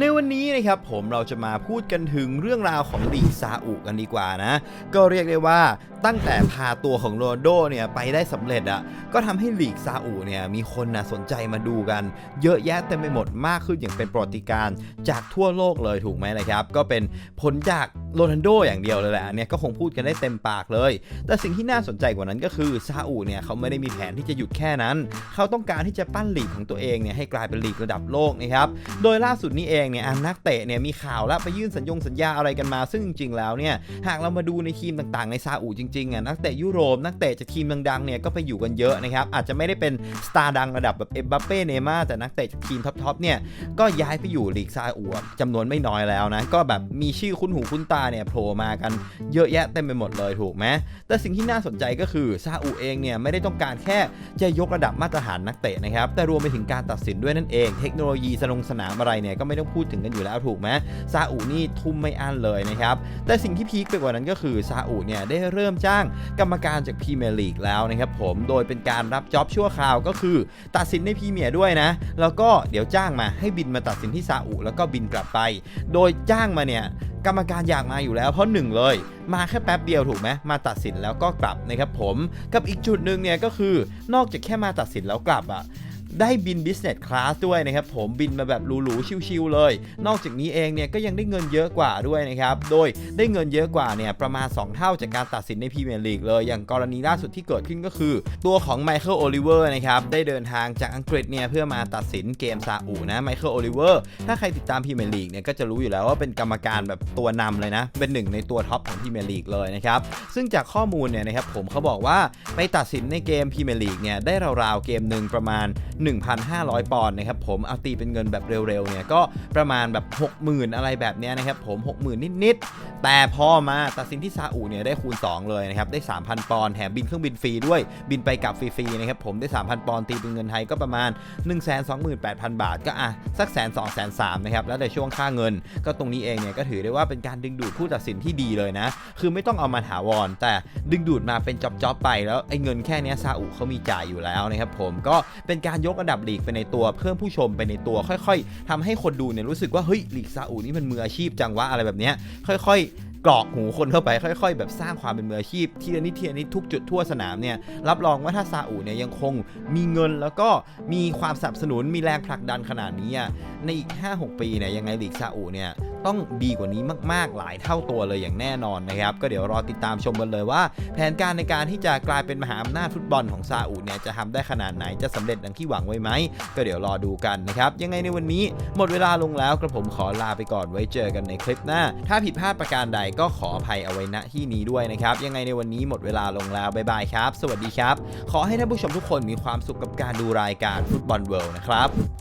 ในวันนี้นะครับผมเราจะมาพูดกันถึงเรื่องราวของลีกซาอุกันดีกว่านะ ก็เรียกได้ว่าตั้งแต่พาตัวของโรนโดเนี่ยไปได้สำเร็จอะ่ะก็ทำให้ลีกซาอุเนี่ยมีคนนะสนใจมาดูกัน เยอะแยะเต็มไปหมดมากขึ้นอย่างเป็นประวัติการจากทั่วโลกเลยถูกไหมนะครับ ก็เป็นผลจากโรนัลโดอย่างเดียวเลยแหละเนี่ยก็คงพูดกันได้เต็มปากเลย แต่สิ่งที่น่าสนใจกว่านั้นก็คือซาอุเนี่ยเขาไม่ได้มีแผนที่จะหยุดแค่นั้น เขาต้องการที่จะปั้นลีกของตัวเองเนี่ยให้กลายเป็นลีกระดับโลกนะครับโดยล่าสุดนี้เองเนี่ยนักเตะเนี่ยมีข่าวแล้วไปยื่นสัญญงสัญญาอะไรกันมา ซึ่งจริงๆแล้วเนี่ยหากเรามาดูในทีมต่างๆในซาอุจริงๆอะนักเตะยุโรปนักเตะจากทีมดังๆเนี่ยก็ไปอยู่กันเยอะนะครับอาจจะไม่ได้เป็นสตาร์ดังระดับแบบเอ็มบัปเป้เนย์มาแต่นักเตะจากทีมท็อปๆเนี่ยก็ย้ายไปอยู่ลีกซาอุจำนวนไม่น้อยแล้วนะก็แบบมีชื่อคุ้นหูคุ้นตาเนี่ยโผล่มากันเยอะแยะเต็มไปหมดเลยถูกไหมแต่สิ่งที่น่าสนใจก็คือซาอุเองเนี่ยไม่ได้ต้องการแค่จะยกระดับมาตรฐานนักเตะนะครับแต่รวมไปถึงการตัดสินด้วยนั่นเอง เทคโนโลยีสนงสนามอะไรเนี่ยก็ไม่ต้องพูดถึงกันอยู่แล้วถูกไหมซาอุนี่ทุ่มไม่อั้นเลยนะครับ แต่สิ่งที่พีคไปกว่านั้นก็คือซาอุเนี่ยได้เริ่มจ้างกรรมการจากพรีเมียร์ลีกแล้วนะครับผม โดยเป็นการรับจ็อบชั่วคราวก็คือ ตัดสินในพรีเมียร์ด้วยนะ แล้วก็เดี๋ยวจ้างมาให้บินมาตัดสินที่ซาอุแล้วก็บินกลับไป โดยจ้างมาเนี่ยกรรมการอยากมาอยู่แล้วเพราะหนึ่งเลย มาแค่แป๊บเดียวถูกไหมมาตัดสินแล้วก็กลับนะครับผม กับอีกจุดหนึ่งเนี่ยก็คือนอกจากแค่มาตัดสินแล้วกลับอะ ได้บิน business class ด้วยนะครับผมบินมาแบบหรูๆชิวๆเลย นอกจากนี้เองเนี่ยก็ยังได้เงินเยอะกว่าด้วยนะครับ โดยได้เงินเยอะกว่าเนี่ยประมาณ 2 เท่าจากการตัดสินในพรีเมียร์ลีกเลย อย่างกรณีล่าสุดที่เกิดขึ้นก็คือ ตัวของไมเคิลโอลิเวอร์นะครับได้เดินทางจากอังกฤษเนี่ยเพื่อมาตัดสินเกมซาอุนะไมเคิลโอลิเวอร์ถ้าใครติดตามพรีเมียร์ลีกเนี่ยก็จะรู้อยู่แล้วว่าเป็นกรรมการแบบตัวนำเลยนะ เป็นหนึ่งในตัวท็อปของพรีเมียร์ลีกเลยนะครับซึ่งจากข้อมูลเนี่ยนะครับผมเขาบอกว่าไปตัดสินในเกมพรีเมียร์ลีกเนี่ยได้ราวๆเกมหนึ่งประมาณ1,500 ปอนด์นะครับผมเอาตีเป็นเงินแบบเร็วๆเนี่ยก็ประมาณแบบ 60,000 อะไรแบบเนี้ยนะครับผม 60,000 นิดๆ แต่พอมาตัดสินที่ซาอุเนี่ยได้คูณ 2 เลยนะครับ ได้ 3,000 ปอนด์แถมบินเครื่องบินฟรีด้วยบินไปกลับฟรีๆนะครับผมได้ 3,000 ปอนด์ตีเป็นเงินไทยก็ประมาณ 128,000 บาท ก็อะสักแสนสองแสนสามนะครับแล้วแต่ช่วงค่าเงิน ก็ตรงนี้เองเนี่ยก็ถือได้ว่าเป็นการดึงดูดผู้ตัดสินที่ดีเลยนะคือไม่ต้องเอามาถาวร แต่ดึงดูดมาเป็นจ็อบๆไปแล้วไอ้เงินแค่เนี้ยซาอุเขามีจ่ายอยู่แล้วนะครับผมก็เป็นการยกระดับลีกไปในตัวเพิ่มผู้ชมไปในตัวค่อย ๆทำให้คนดูเนี่ยรู้สึกว่าเฮ้ยลีกซาอุนี่มันมืออาชีพจังวะอะไรแบบเนี้ยค่อยๆกรอกหูคนเข้าไปค่อย ๆ แบบสร้างความเป็นมืออาชีพทีละนิดทีละนิดทุกจุดทั่วสนามเนี่ยรับรองว่าถ้าซาอุเนี่ยยังคงมีเงินแล้วก็มีความสนับสนุนมีแรงผลักดันขนาดนี้ในอีก 5-6 ปีเนี่ยยังไงลีกซาอุเนี่ย ต้องดีกว่านี้มาก ๆ หลายเท่าตัวเลยอย่างแน่นอนนะครับ ก็เดี๋ยวรอติดตามชมกันเลยว่า แผนการในการที่จะกลายเป็นมหาอำนาจฟุตบอลของซาอุเนี่ยจะทำได้ขนาดไหนจะสำเร็จดังที่หวังไว้ไหม ก็เดี๋ยวรอดูกันนะครับ ยังไงในวันนี้หมดเวลาลงแล้วกระผมขอลาไปก่อนไว้เจอกันในคลิปหน้า ถ้าผิดพลาดประการใดก็ขออภัยเอาไว้ณที่นี้ด้วยนะครับ ยังไงในวันนี้หมดเวลาลงแล้วบ๊ายบายครับ สวัสดีครับ ขอให้ท่านผู้ชมทุกคนมีความสุขกับการดูรายการฟุตบอลเวิลด์นะครับ